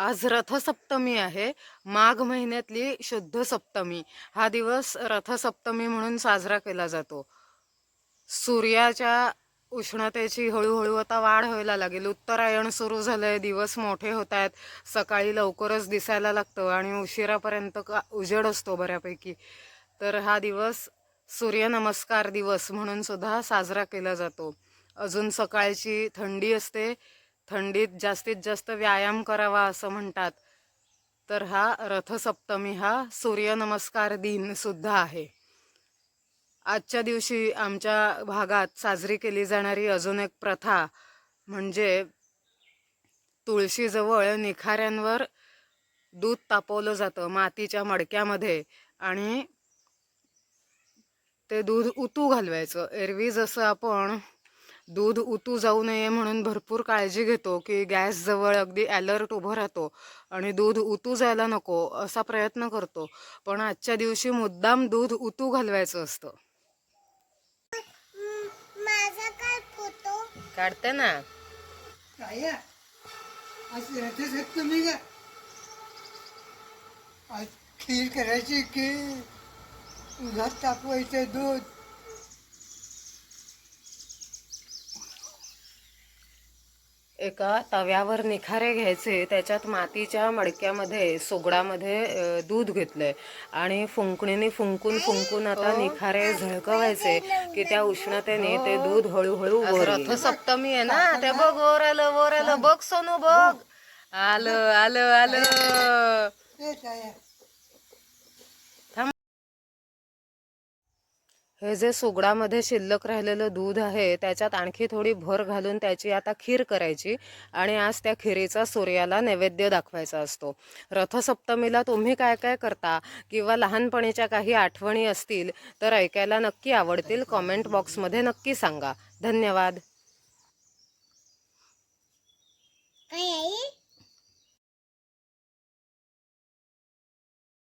आज रथसप्तमी आहे. माघ महिन्यातली शुद्ध सप्तमी. हा दिवस रथसप्तमी म्हणून साजरा केला जातो. सूर्याच्या उष्णतेची हळूहळू आता वाढ व्हायला लागेल. उत्तरायण सुरू झालंय. दिवस मोठे होत आहेत. सकाळी लवकरच दिसायला लागतं आणि उशिरापर्यंत का उजेड असतो बऱ्यापैकी. तर हा दिवस सूर्यनमस्कार दिवस म्हणून सुद्धा साजरा केला जातो. अजून सकाळची थंडी असते. थंडीत जास्तीत जास्त व्यायाम करावा असं म्हणतात. तर हा रथसप्तमी हा सूर्यनमस्कार दिन सुद्धा आहे. आजच्या दिवशी आमच्या भागात साजरी केली जाणारी अजून एक प्रथा म्हणजे तुळशीजवळ निखाऱ्यांवर दूध तापवलं जातं मातीच्या मडक्यामध्ये आणि ते दूध उतू घालवायचं. एरवी जसं आपण दूध उतू जाऊ नये म्हणून भरपूर काळजी घेतो की गॅसजवळ अगदी अलर्ट उभं राहतो आणि दूध उतू जायला नको असा प्रयत्न करतो. पण आजच्या दिवशी मुद्दाम दूध उतू घालवायचं असतं. माझा काय फोटो काढते ना. आज खीर करायची की दुधात तापवायचं दूध. एका तव्यावर निखारे घ्यायचे त्याच्यात मातीच्या मडक्यामध्ये सुगडामध्ये दूध घेतलंय. आणि फुंकणीने फुंकून फुंकून आता निखारे झळकवायचे की त्या उष्णतेने ते दूध हळूहळू रथसप्तमी आहे ना ते बघ वर आलं वर आलं बघ सोनू बघ. आलं आलं आलं. हे जे सुगडामध्ये शिल्लक राहिलेलं दूध आहे त्याच्यात आणखी थोडी भर घालून त्याची आता खीर करायची आणि आज त्या खिरीचा सूर्याला नैवेद्य दाखवायचा असतो. रथसप्तमीला तुम्ही काय काय करता किंवा लहानपणीच्या काही आठवणी असतील तर ऐकायला नक्की आवडतील कॉमेंट बॉक्समध्ये नक्की सांगा. धन्यवाद.